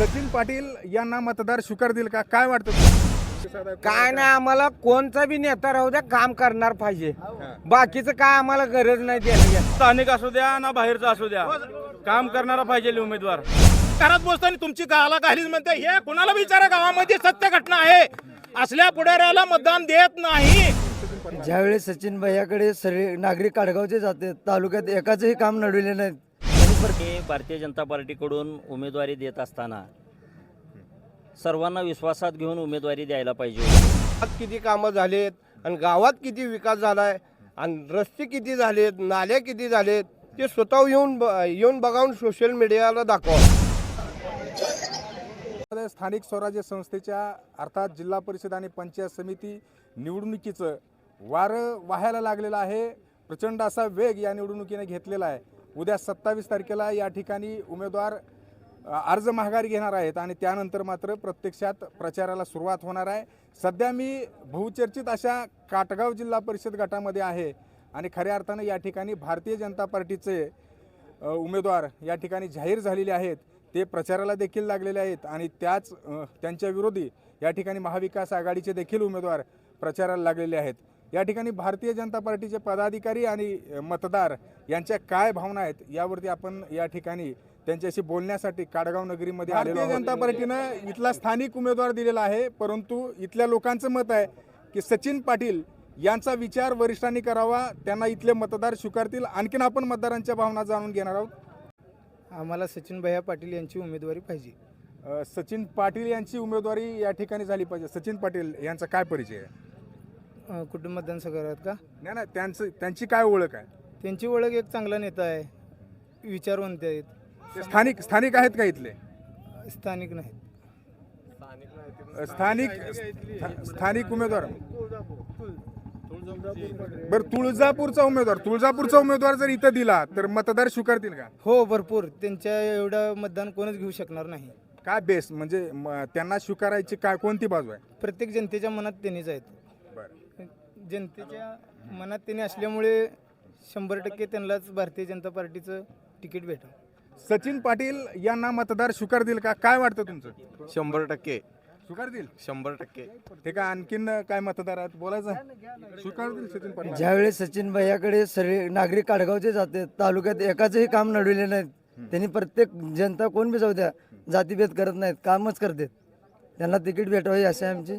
सचिन पाटील यांना मतदार स्वीकारतील का? काय वाटतं काय नाही आम्हाला कोणचा बी नेता राहू द्या काम करणार पाहिजे. बाकीचं काय आम्हाला गरज नाही. स्थानिक असू द्या ना बाहेरचा असू द्या. काम करणारा पाहिजे उमेदवार. घरात बसताना तुमची गाला काहीच म्हणते हे कुणाला विचारा गावामध्ये सत्य घटना आहे. असल्या पुढाऱ्याला मतदान देत नाही. ज्यावेळेस सचिन भैयाकडे सर्व नागरिक काडगावचे जाते तालुक्यात एकाचंही काम नडविले नाहीत. पर- मी भारतीय जनता पार्टीकडून उमेदवारी देत असताना सर्वांना विश्वासात घेऊन उमेदवारी द्यायला पाहिजे. गावात किती कामं झालेत आणि गावात किती विकास झालाय आणि रस्ते किती झालेत नाल्या किती झालेत ते स्वतः येऊन ब- येऊन बघावून सोशल मीडियाला दाखवा. स्थानिक स्वराज्य संस्थेच्या अर्थात जिल्हा परिषद आणि पंचायत समिती निवडणुकीचं वारं वाहायला लागलेलं आहे. प्रचंड असा वेग या निवडणुकीने घेतलेला आहे. उद्या सत्तावीस तारखेला या ठिकाणी उमेदवार अर्ज माघारी घेणार आहेत आणि त्यानंतर मात्र प्रत्यक्षात प्रचाराला सुरुवात होणार आहे. सध्या मी बहुचर्चित अशा काटगाव जिल्हा परिषद गटामध्ये आहे आणि खऱ्या अर्थानं या ठिकाणी भारतीय जनता पार्टीचे उमेदवार या ठिकाणी जाहीर झालेले आहेत. ते प्रचाराला देखील लागलेले आहेत आणि त्याच त्यांच्या विरोधी या ठिकाणी महाविकास आघाडीचे देखील उमेदवार प्रचाराला लागलेले आहेत. या ठिकाणी भारतीय जनता पार्टीचे पदाधिकारी आणि मतदार यांच्या काय भावना आहेत यावरती आपण या ठिकाणी त्यांच्याशी बोलण्यासाठी काडगाव नगरीमध्ये भारतीय जनता पार्टीनं इथला स्थानिक उमेदवार दिलेला आहे परंतु इथल्या लोकांचं मत आहे की सचिन पाटील यांचा विचार वरिष्ठांनी करावा त्यांना इथले मतदार स्वीकारतील. आणखीन आपण मतदारांच्या भावना जाणून घेणार आहोत. आम्हाला सचिन भैया पाटील यांची उमेदवारी पाहिजे. सचिन पाटील यांची उमेदवारी या ठिकाणी झाली पाहिजे. सचिन पाटील यांचा काय परिचय आहे? अं, कुटुंब मतदानसंघात का? नाही ना त्यांचं त्यांची काय ओळख आहे? त्यांची ओळख एक चांगला नेता आहे. विचारवंत आहेत. ते स्थानिक स्थानिक आहेत का इथले? स्थानिक नाहीत. स्थानिक स्था- स्थानिक उमेदवार. बरं तुळजापूरचा उमेदवार. तुळजापूरचा उमेदवार जर इथं दिला तर मतदार स्वीकारतील का? हो भरपूर. त्यांच्या एवढं मतदान कोणच घेऊ शकणार नाही. काय बेस म्हणजे म- त्यांना स्वीकारायची काय कोणती बाजू आहे? प्रत्येक जनतेच्या मनात त्यांनीच आहेत. जनतेच्या मनात त्यांनी असल्यामुळे शंभर टक्के त्यांनाच भारतीय जनता पार्टीचं तिकीट भेटल. सचिन पाटील यांना मतदार स्वीकारतील का? काय वाटतं तुमचं? शंभर टक्के. स्वीकारतील शंभर टक्के. ते काय आणखीन काय मतदार आहेत बोलायचं स्वीकारतील सचिन पाटील. ज्यावेळेस सचिन भैयाकडे सर्व नागरिक काडगावचे जाते तालुक्यात एकाचंही काम नडविले नाहीत. त्यांनी प्रत्येक जनता कोण बी जाऊ द्या जातीभेद करत नाहीत कामच करतात त्यांना तिकीट भेटावे असे आमची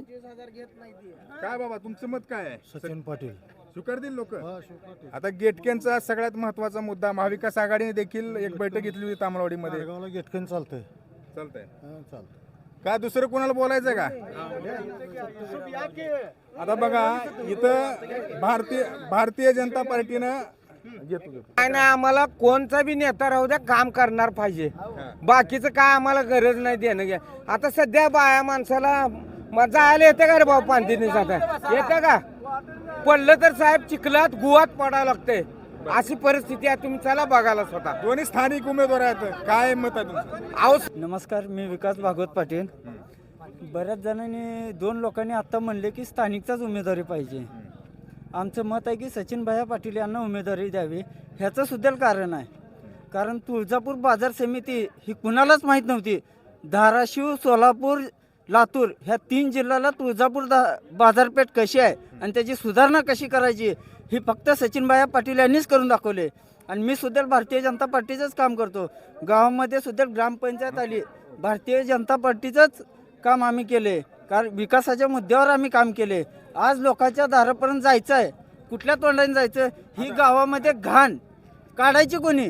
काय बाबा तुमचं मत काय आहे? सचिन पाटील. स्वीकारतील लोक? आता गेटकेंचा सगळ्यात महत्त्वाचा मुद्दा महाविकास आघाडीने देखील एक बैठक घेतली होती तामलवाडीमध्ये गावाला गेटकन चालतंय. चालतंय. चालतंय. काय दुसरं कोणाला बोलायचं का? आता बघा इथं भारतीय भारतीय जनता पार्टीनं काय नाही आम्हाला कोणचा बी नेता राहू द्या काम करणार पाहिजे. बाकीचं काय आम्हाला गरज नाही देणं घ्या. आता सध्या बाया माणसाला मजा आले येते का रे भाऊ? पांढरी आता येते का? पडलं तर साहेब चिखलात गुवात पडावं लागतंय. अशी परिस्थिती आहे तुम्ही चला बघायला स्वतः. दोन्ही स्थानिक उमेदवार आहेत. काय मत आहे तुमचं? नमस्कार मी विकास भागवत पाटील. बऱ्याच जणांनी दोन लोकांनी आत्ता म्हणले की स्थानिकचाच उमेदवारी पाहिजे. आमचं मत आहे की सचिन भाया पाटील यांना उमेदवारी द्यावी. ह्याचं सुद्धा कारण आहे. कारण तुळजापूर बाजार समिती ही कुणालाच माहीत नव्हती. धाराशिव सोलापूर लातूर ह्या तीन जिल्ह्याला तुळजापूर दा बाजारपेठ कशी आहे आणि त्याची सुधारणा कशी करायची ही फक्त सचिनभाया पाटील यांनीच करून दाखवले. आणि मी सुद्धा भारतीय जनता पार्टीचंच काम करतो. गावामध्ये सुद्धा ग्रामपंचायत आली. भारतीय जनता पार्टीचंच काम आम्ही केले. कारण विकासाच्या मुद्द्यावर आम्ही काम केले. आज लोकांच्या दारापर्यंत जायचं आहे कुठल्या तोंडाने जायचं ही गावामध्ये घाण. काढायची कोणी?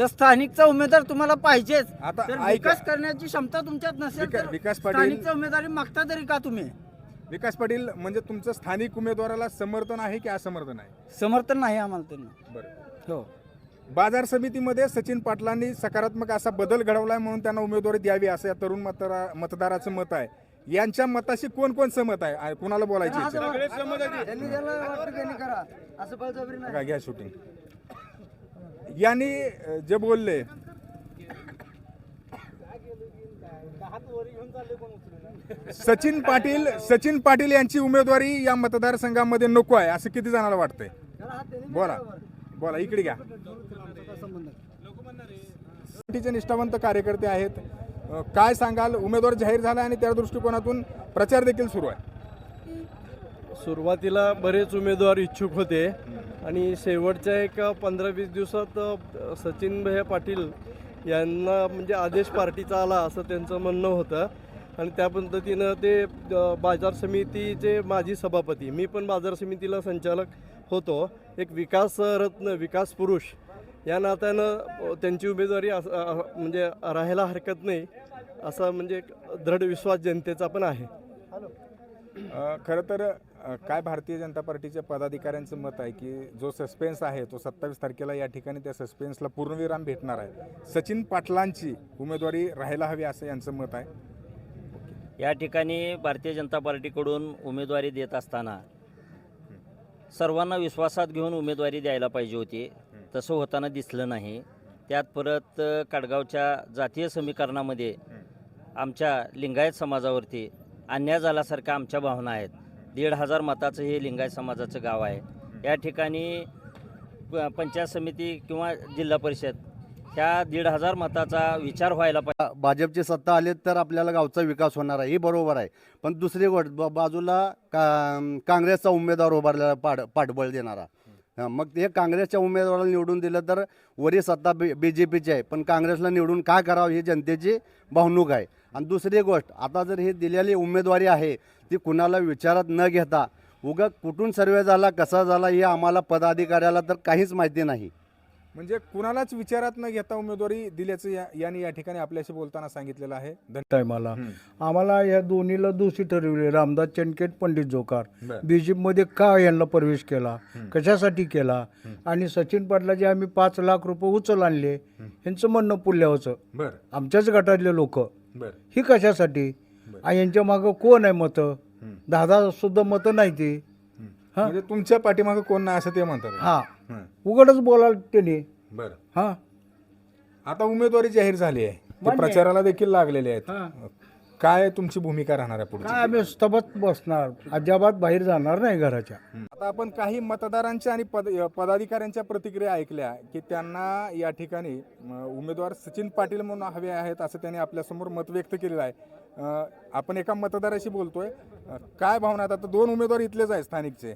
जर स्थानिकचा उमेदवार तुम्हाला पाहिजेच आता तर ऐका. विकास करण्याची क्षमता तुमच्यात नसेल विका- तर विकास पाटील- स्थानिकचा उमेदवारी मागता तरी का तुम्ही? विकास पाटील म्हणजे तुमचं स्थानिक उमेदवाराला समर्थन आहे की असमर्थन आहे? समर्थन नाही आम्हाला त्यांना. बरं. हो. बाजार समितीमध्ये सचिन पाटलांनी सकारात्मक असा बदल घडवलाय म्हणून त्यांना उमेदवारी द्यावी असं या तरुण मतदारा मतदाराचं मत आहे. यांच्या मताशी कोण कोण सहमत आहे? आ- कोणाला बोलायची इच्छा? आहे? बघा, घ्या शूटिंग यांनी जे बोलले. सचिन पाटील सचिन पाटील यांची उमेदवारी या मतदारसंघामध्ये नको आहे असं किती जणांना वाटतंय? बोला बोला इकडे घ्या. पार्टीचे निष्ठावंत कार्यकर्ते आहेत. काय सांगाल? उमेदवार जाहीर झाला आणि त्या दृष्टिकोनातून प्रचार देखील सुरू आहे. सुरुवातीला बरेच उमेदवार इच्छुक होते. आणि शेवटच्या एक पंधरा वीस दिवसात सचिन भैया पाटील यांना म्हणजे आदेश पार्टीचा आला असं त्यांचं म्हणणं होतं. आणि त्या पद्धतीनं ते बाजार समितीचे माजी सभापती मी पण बाजार समितीला संचालक होतो. एक विकास रत्न विकास पुरुष या नात्यानं त्यांची उमेदवारी अस- म्हणजे राहायला हरकत नाही असा म्हणजे एक दृढ विश्वास जनतेचा पण आहे. खरं तर काय भारतीय जनता पार्टीच्या पदाधिकाऱ्यांचं मत आहे की जो सस्पेन्स आहे तो सत्तावीस तारखेला या ठिकाणी त्या सस्पेन्सला पूर्णविराम भेटणार आहे. सचिन पाटलांची उमेदवारी राहायला हवी असं यांचं मत आहे. या ठिकाणी भारतीय जनता पार्टीकडून उमेदवारी देत असताना सर्वांना विश्वासात घेऊन उमेदवारी द्यायला पाहिजे होती. तसं होताना दिसलं नाही. त्यात परत काडगावच्या कडगावच्या जातीय समीकरणामध्ये आमच्या लिंगायत समाजावरती अन्याय झाल्यासारख्या आमच्या भावना आहेत. दीड हजार मताचं हे लिंगायत समाजाचं गाव आहे. या ठिकाणी प- पंचायत समिती किंवा जिल्हा परिषद ह्या दीड हजार मताचा विचार व्हायला पाहिजे. भाजपची सत्ता आली तर आपल्याला गावचा विकास होणार आहे ही बरोबर आहे. पण दुसरी गोष्ट ब- बाजूला का काँग्रेसचा उमेदवार उभारलेला पाड पाठबळ देणारा. मग ते काँग्रेसच्या उमेदवाराला निवडून दिलं तर वरी सत्ता बी बी जे पीची आहे. पण काँग्रेसला निवडून काय करावं ही जनतेची भावणूक आहे. आणि दुसरी गोष्ट आता जर ही दिलेली उमेदवारी आहे ती कुणाला विचारात न घेता उगा कुठून सर्वे झाला कसा झाला हे आम्हाला पदाधिकाऱ्याला तर काहीच माहिती नाही. म्हणजे कुणालाच विचारात न घेता उमेदवारी दिल्याचं या यांनी या ठिकाणी आपल्याशी बोलताना सांगितलेलं आहे. धन्यवाद टायमाला. आम्हाला या दोन्हीला दोषी ठरवले. रामदास चनकेट पंडित जोकार. बरं. बीजेपीमध्ये का यांना प्रवेश केला? कशासाठी केला? आणि सचिन पाटलाचे आम्ही पाच लाख रुपये उचल आणले. यांचं म्हणणं पुल्यावचं बर. आमच्याच गटातले लोक. बर. ही कशासाठी? आणि यांच्या मागं कोण आहे मतं? दादा सुद्धा मतं नाही ती. हा. म्हणजे तुमच्या पाठीमागं कोण नाही असं ते म्हणतात. हा. हं. उघडच बोलाल त्यांनी. बर. हा. आता उमेदवारी जाहीर झाली आहे. ते प्रचाराला देखील लागलेले आहेत. काय तुमची भूमिका राहणार आहे पुढे काय आम्ही स्तबत बसणार अजिबात बाहेर जाणार नाही घराच्या. आता आपण काही मतदारांच्या आणि पद पदाधिकाऱ्यांच्या प्रतिक्रिया ऐकल्या की त्यांना या ठिकाणी उमेदवार सचिन पाटील म्हणून हवे आहेत असं त्यांनी आपल्यासमोर मत व्यक्त केलेलं आहे. अ, आपण एका मतदाराशी बोलतोय. अ, काय भावना आहेत? आता दोन उमेदवार इथलेच आहेत स्थानिकचे.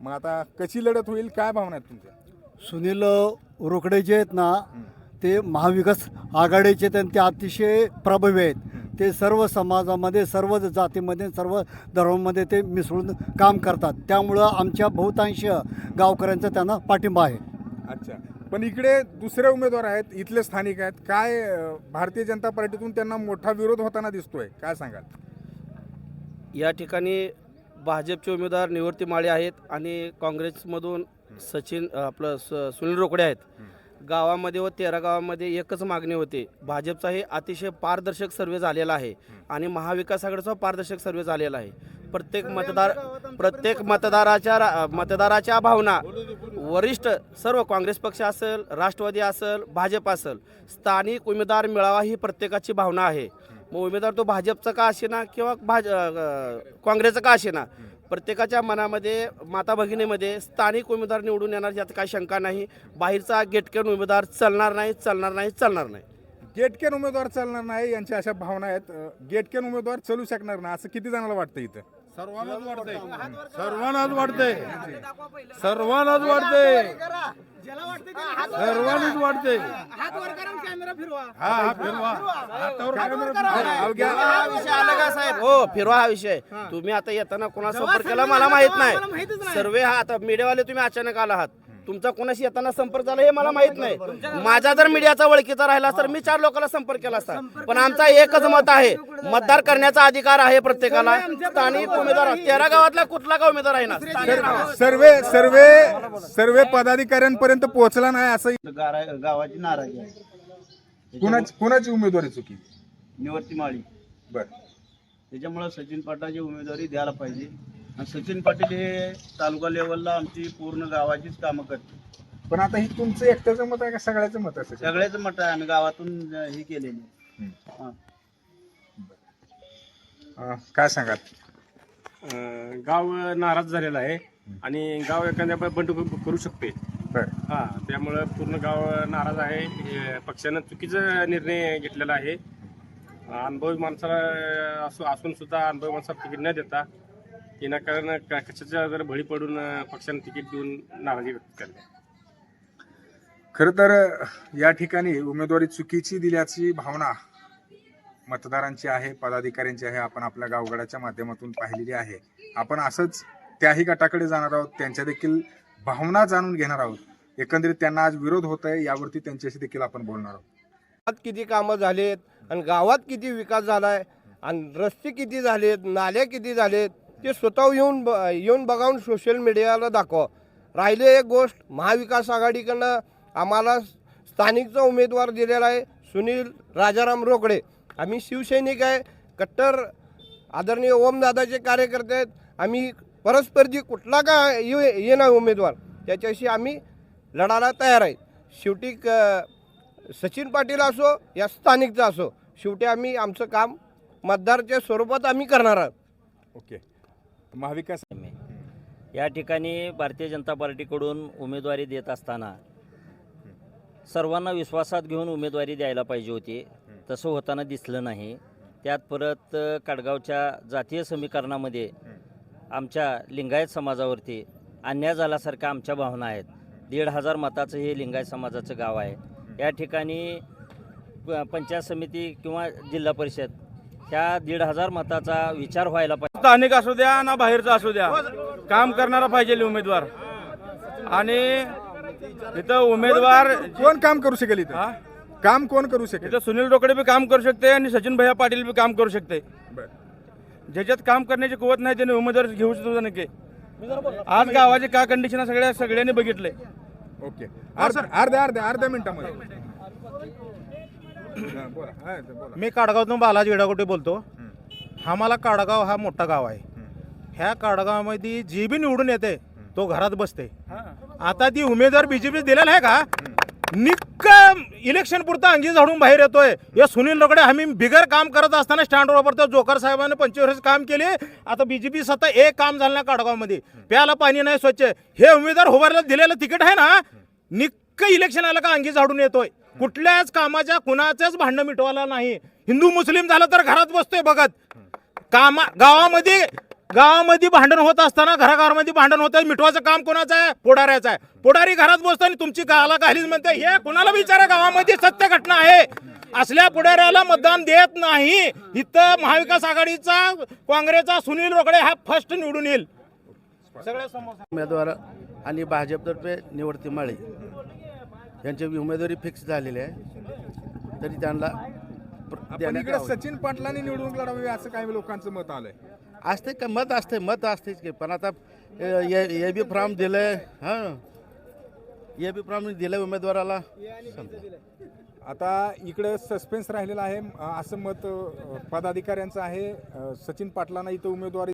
मग आता कशी लढत होईल? काय भावना आहेत तुमच्या? सुनील रोकडे जे आहेत ना ते महाविकास आघाडीचे ते ते अतिशय प्रभावी आहेत. ते सर्व समाजामध्ये सर्व जातीमध्ये सर्व धर्मामध्ये ते मिसळून काम करतात. त्यामुळं आमच्या बहुतांश गावकऱ्यांचा त्यांना पाठिंबा आहे. अच्छा. पण इकडे दुसरे उमेदवार आहेत इथले स्थानिक आहेत. काय अ, भारतीय जनता पार्टीतून त्यांना मोठा विरोध होताना दिसतोय? काय सांगाल? या ठिकाणी भाजपचे उमेदवार निवृत्ती माळे आहेत आणि काँग्रेसमधून सचिन आपलं स सुनील रोकडे आहेत. गावामध्ये व तेरा गावामध्ये एकच मागणी होती. भाजपचा हे अतिशय पारदर्शक सर्वे झालेला आहे आणि महाविकास आघाडीचा पारदर्शक सर्वे झालेला आहे. प्रत्येक मतदार प्रत्येक मतदाराच्या मतदाराच्या भावना वरिष्ठ सर्व काँग्रेस पक्ष असेल राष्ट्रवादी असेल भाजप असेल स्थानिक उमेदवार मिळावा ही प्रत्येकाची भावना आहे. मग उमेदवार तो भाजपचा का असेना किंवा भाज काँग्रेसचा का असेना? प्रत्येकाच्या मनामध्ये माता भगिनीमध्ये स्थानिक उमेदवार निवडून येणार यात काही शंका नाही. बाहेरचा गेटकेन उमेदवार चालणार नाही चालणार नाही चालणार नाही. गेटकेन उमेदवार चालणार नाही यांच्या अशा भावना आहेत. गेटकेन उमेदवार चालू शकणार नाही असं किती जणांना वाटतं इथं? सर्वांनाच वाटतंय सर्वांनाच वाटतंय सर्वांनाच वाटतंय सर्वांनाच वाटतंय हा हा फिरवा. अवघ्या हा विषय अलग आहे साहेब? हो फिरवा हा विषय. तुम्ही आता येताना कोणा संपर्क केला मला माहीत नाही. सर्वे हा आता मीडियावाले तुम्ही अचानक आला आहात. तुमचा कोणाशी येताना संपर्क झाला हे मला माहीत नाही. माझा जर मीडियाचा ओळखीचा राहिला तर मी चार लोकांना संपर्क केला असता. पण आमचा एकच मत आहे. मतदार करण्याचा अधिकार आहे प्रत्येकाला. स्थानिक उमेदवार तेरा गावातला कुठला का उमेदवार आहे ना. सर्वे सर्वे सर्वे पदाधिकाऱ्यांपर्यंत पोहोचला नाही असं गावाची नाराजी आहे. कुणाची कुणाची उमेदवारी चुकी? निवर्ती माळी. बर. त्याच्यामुळे सचिन पाटलाची उमेदवारी द्यायला पाहिजे. आणि सचिन पाटील हे तालुका लेवलला आमची पूर्ण गावाचीच कामं करते पण आता ही तुमचं एकट्याचं मत आहे का सगळ्याचं मत आहे सगळ्याच? मत आहे आम्ही गावातून हे केलेली हा. अं, काय सांगाल? अं, गाव नाराज झालेला आहे आणि गाव एखाद्या बंड करू शकते. बर. हा त्यामुळं पूर्ण गाव नाराज आहे. हे पक्षानं चुकीचा निर्णय घेतलेला आहे. अनुभवी माणसाला असू असून सुद्धा अनुभवी माणसाला तिकीट न देता विनाकारण क- कशाच्या जर बळी पडून पक्षाने तिकीट देऊन नाराजी व्यक्त करते खरं तर या ठिकाणी उमेदवारी चुकीची दिल्याची भावना मतदारांची आहे पदाधिकाऱ्यांची आहे आपण आपल्या गावगडाच्या माध्यमातून पाहिलेली आहे. आपण असंच त्याही गटाकडे जाणार आहोत त्यांच्या देखील भावना जाणून घेणार आहोत. एकंदरीत त्यांना आज विरोध होत आहे यावरती त्यांच्याशी देखील आपण बोलणार आहोत. गावात किती कामं झालेत आणि गावात किती विकास झालाय आणि रस्ते किती झालेत नाल्या किती झालेत ते स्वतः येऊन ब- येऊन बघावून सोशल मीडियाला दाखवा. राहिले एक गोष्ट महाविकास आघाडीकडनं आम्हाला स्थानिकचा उमेदवार दिलेला आहे सुनील राजाराम रोकडे. आम्ही शिवसैनिक आहे कट्टर आदरणीय ओमदादाचे कार्यकर्ते आहेत. आम्ही परस्पर्धी कुठला का येऊ येणार उमेदवार त्याच्याशी आम्ही लढायला तयार आहे. शेवटी क सचिन पाटील असो या स्थानिकचा असो शेवटी आम्ही आमचं काम मतदारच्या स्वरूपात आम्ही करणार आहोत. ओके. महाविकास या ठिकाणी भारतीय जनता पार्टीकडून उमेदवारी देत असताना सर्वांना विश्वासात घेऊन उमेदवारी द्यायला पाहिजे होती. तसं होताना दिसलं नाही. त्यात परत काडगावच्या कडगावच्या जातीय समीकरणामध्ये आमच्या लिंगायत समाजावरती अन्याय झाल्यासारख्या आमच्या भावना आहेत. दीड हजार मताचं हे लिंगायत समाजाचं गाव आहे. या ठिकाणी प- पंचायत समिती किंवा जिल्हा परिषद ह्या दीड हजार मताचा विचार व्हायला पाहिजे स्थानिक असू द्या ना बाहेरचा असू द्या काम करणारा पाहिजे उमेदवार आणि इथं उमेदवार कोण काम करू शकेल इथं हा? काम कोण करू शकेल इथं सुनील रोकडे बी काम करू शकते आणि सचिन भैया पाटील बी काम करू शकते. ज्याच्यात काम करण्याची कुवत नाही त्याने उमेदवार घेऊ शकतो नक्की आज गावाचे काय कंडिशन आहे सगळ्या सगळ्यांनी बघितले ओके अर्ध्या अर्ध्या अर्ध्या अर्ध्या मिनिटामध्ये हा, हा, मी काडगावतून बालाजी वेडाकोटे बोलतो. आम्हाला काडगाव हा मोठा गाव आहे. ह्या काडगावमध्ये जी बी निवडून येते तो घरात बसते. आता ती उमेदवार बीजेपी दिलेला आहे का? निक्क इलेक्शन पुरता अंगी झाडून बाहेर येतोय. या सुनील रोकडे आम्ही बिगर काम करत असताना स्टँड वापरतो जोकर साहेबांनी पंचवीस काम केले. आता बीजेपी सत्ता एक काम झालं ना काडगावमध्ये. प्याला पाणी नाही स्वच्छ. हे उमेदवार उभारला दिलेलं तिकीट आहे ना? निक्क इलेक्शन आलं का अंगी झाडून येतोय. कुठल्याच कामाच्या कुणाचंच भांडण मिटवायला नाही. हिंदू मुस्लिम झालं तर घरात बसतोय बघत. कामा गावामध्ये गावामध्ये भांडण होत असताना घराघरामध्ये भांडण होत मिटवाचं काम कोणाचं आहे? पुढाऱ्याचं आहे. पुढारी घरात बसतो आणि तुमची गावाला घालीच म्हणते हे कुणाला विचारा गावामध्ये सत्य घटना आहे. असल्या पुढाऱ्याला मतदान देत नाही. इथं महाविकास आघाडीचा काँग्रेसचा सुनील रोकडे हा फर्स्ट निवडून येईल. सगळ्या समोर उमेदवार आणि भाजपतर्फे निवडती माळी. यांची उमेदवारी फिक्स झालेली आहे. तरी त्यांना प्र- आपण देण्यात इकडे यावं. सचिन पाटलांनी निवडणूक लढावी असं काही लोकांचं मत आलंय. असते का? मत असते मत असतेच की. पण आता ए बी फॉर्म दिलंय हां? ए बी फॉर्म दिलं उमेदवाराला. समजा. आता इकडे सस्पेन्स राहिलेला आहे अं, असं मत अं, पदाधिकाऱ्यांचं आहे अं, सचिन पाटलांना इथं उमेदवारी